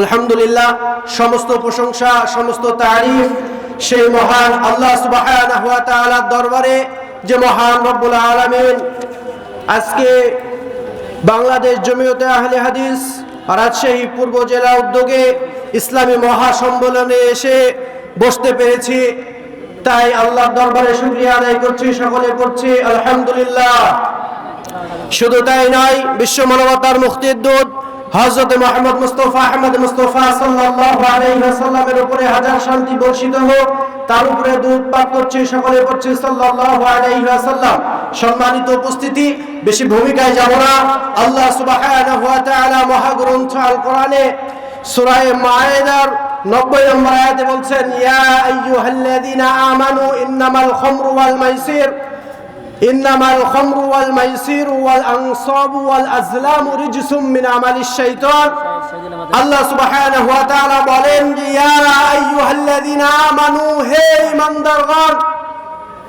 আলহামদুলিল্লাহ, সমস্ত প্রশংসা, সমস্ত তারিফ সেই মহান আল্লাহ তাআলার দরবারে যে মহান রব্বুল আলামিন আজকে বাংলাদেশ জমিয়তে আহলে হাদিস, রাজশাহী পূর্ব জেলা উদ্যোগে ইসলামী মহাসম্মেলনে এসে বসতে পেরেছি। তাই আল্লাহর দরবারে শুকরিয়া আদায় করছি, সকলে করছি, আলহামদুলিল্লাহ। শুধু তাই নয়, বিশ্ব মানবতার মুক্তির দূত হাজার শান্তি উপরে সকলে সম্মানিত উপস্থিতি, বেশি ভূমিকায় যাব না। আল্লাহ মহাগ্রন্থ আল কোরআনে সূরা মায়েদার 90 নম্বর আয়াতে বলছেন, ইয়া আমানু ইন্নামাল খামরু ওয়াল মাইসির। ইন্নামাল খামরু ওয়াল মাইসির ওয়াল আনসাব ওয়াল আজলাম রিজসুম মিন আমালিশ শাইতান। আল্লাহ সুবহানাহু ওয়া তাআলা বলেন যে, ইয়া আইয়ুহাল্লাযিনা আমানু, হে ঈমানদারগণ,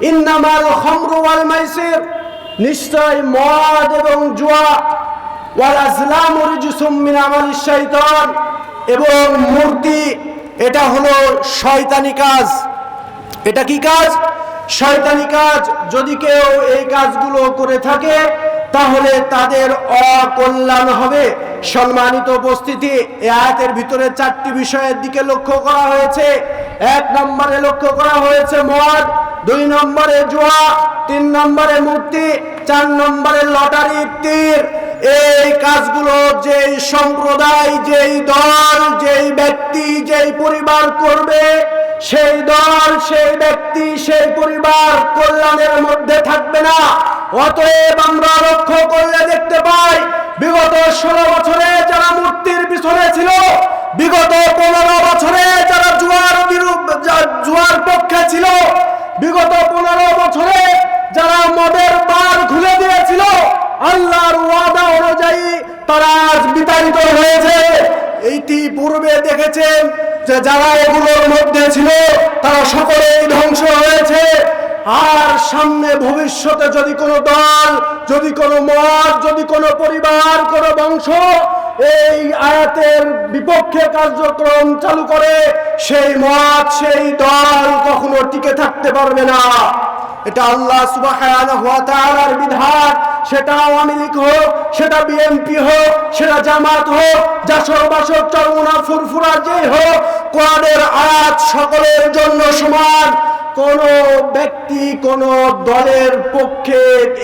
ইন্নামাল খামরু ওয়াল মাইসির, নিশ্চয় মদ এবং জুয়া, ওয়াল আজলাম রিজসুম মিন আমালিশ শাইতান, এবং মূর্তি, এটা হলো শয়তানি কাজ। এটা কি কাজ? শয়তানি কাজ যদি কেউ এই কাজগুলো করে থাকে, তাহলে তাদের অকল্যাণ হবে। সম্মানিত উপস্থিতি আয়াতের ভিতরে চারটি বিষয়ের দিকে লক্ষ্য করা হয়েছে। এক নম্বরে লক্ষ্য করা হয়েছে মদ, দুই নম্বরে জুয়া, তিন নম্বরে মূর্তি চার নম্বরে লটারি, তীর। এই কাজগুলো যেই সম্প্রদায়, যেই দল, যেই ব্যক্তি, যেই পরিবার করবে সেই দল, সেই ব্যক্তি, সেই পরিবার কল্যাণের মধ্যে থাকবে না। অতএব আমরা লক্ষ্য করলে দেখতে পাই, বিগত ষোলো বছরে যারা মূর্তির পিছনে ছিল, বিগত পনেরো বছরে যারা জুয়ার বিরুদ্ধে জুয়ার পক্ষে ছিল, বিগত পনেরো বছরে যারা মদের যে যারা এগুলোর মধ্যে ছিল, তারা সকলেই ধ্বংস হয়েছে। আর সামনে ভবিষ্যতে যদি কোনো দল, যদি কোনো মত, যদি কোনো পরিবার, কোনো বংশ এই আয়াতের বিপক্ষে কার্যক্রম চালু করে, সেই মত, সেই দল কখনো টিকে থাকতে পারবে না। এটা আল্লাহ তাআলার বিধান। সেটা আওয়ামী লীগ হোক, সেটা বিএনপি হোক, সেটা জামাত হোক জাসর বাসর চরমুনা ফুরফুরা যে হোক, কোরআনের আয়াত সকলের জন্য সমান। কোন ব্যক্তি, কোন দলের পক্ষে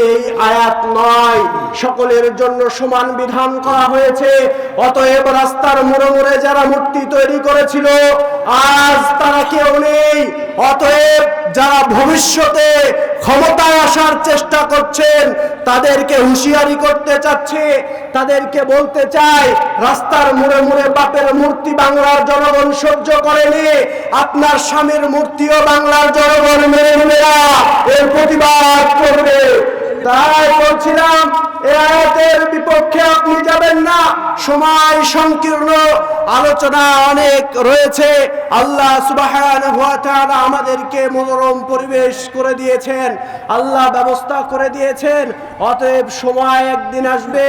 এই আয়াত নয়। সকলের জন্য সমান বিধান করা হয়েছে। অতএব রাস্তার মোড়ে মোড়ে যারা মূর্তি তৈরি করেছিল, আজ তারা কেউ নেই। অতএব যারা ভবিষ্যতে ক্ষমতায় আসার চেষ্টা করছেন, তাদেরকে হুঁশিয়ারি করতে চাচ্ছে, তাদেরকে বলতে চাই, রাস্তার মুড়ে মুড়ে বাপের মূর্তি বাংলার জনগণ সহ্য করেনি আপনার স্বামীর মূর্তিও বাংলার জনগণ মেনে নেবে এর প্রতিবাদ করবে। তাই বলছিলাম এ আয়াতের বিপক্ষে আপনি যাবেন না। সময় সংকীর্ণ, আলোচনা অনেক রয়েছে। আল্লাহ সুবহানাহু ওয়া আমাদেরকে মনোরম পরিবেশ করে দিয়েছেন, আল্লাহ ব্যবস্থা করে দিয়েছেন। অতএব সময় একদিন আসবে,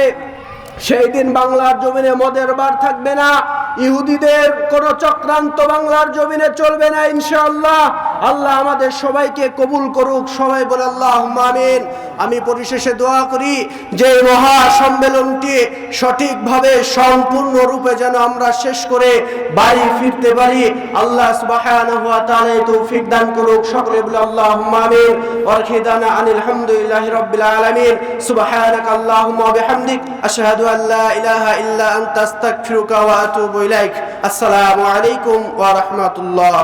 সেই দিন বাংলার জমিনে মদের বার থাকবে না। ইহুদিদের কোন চক্রান্ত বাংলার জমিনে চলবে না, ইনশাআল্লাহ। আল্লাহ আমাদের সবাইকে কবুল করুক, সবাই বলে আল্লাহ আমিন। আমি পরিশেষে দোয়া করি, যে মহা সম্মেলনটি সঠিকভাবে সম্পূর্ণ রূপে যেন আমরা শেষ করে বাড়ি ফিরতে পারি, আল্লাহ তৌফিক দান করুক, সকলে বলে আল্লাহ আমিন। ওয়ারখিদানা আনিল হামদুলিল্লাহি রাব্বিল আলামিন। সুবহানাক বিহামদিক, আশহাদু ইলাহা ইল্লা আনতা, আস্তাগফিরুকা ওয়া আতুবু ইলাইক। আসসালামু আলাইকুম ওয়া রাহমাতুল্লাহ।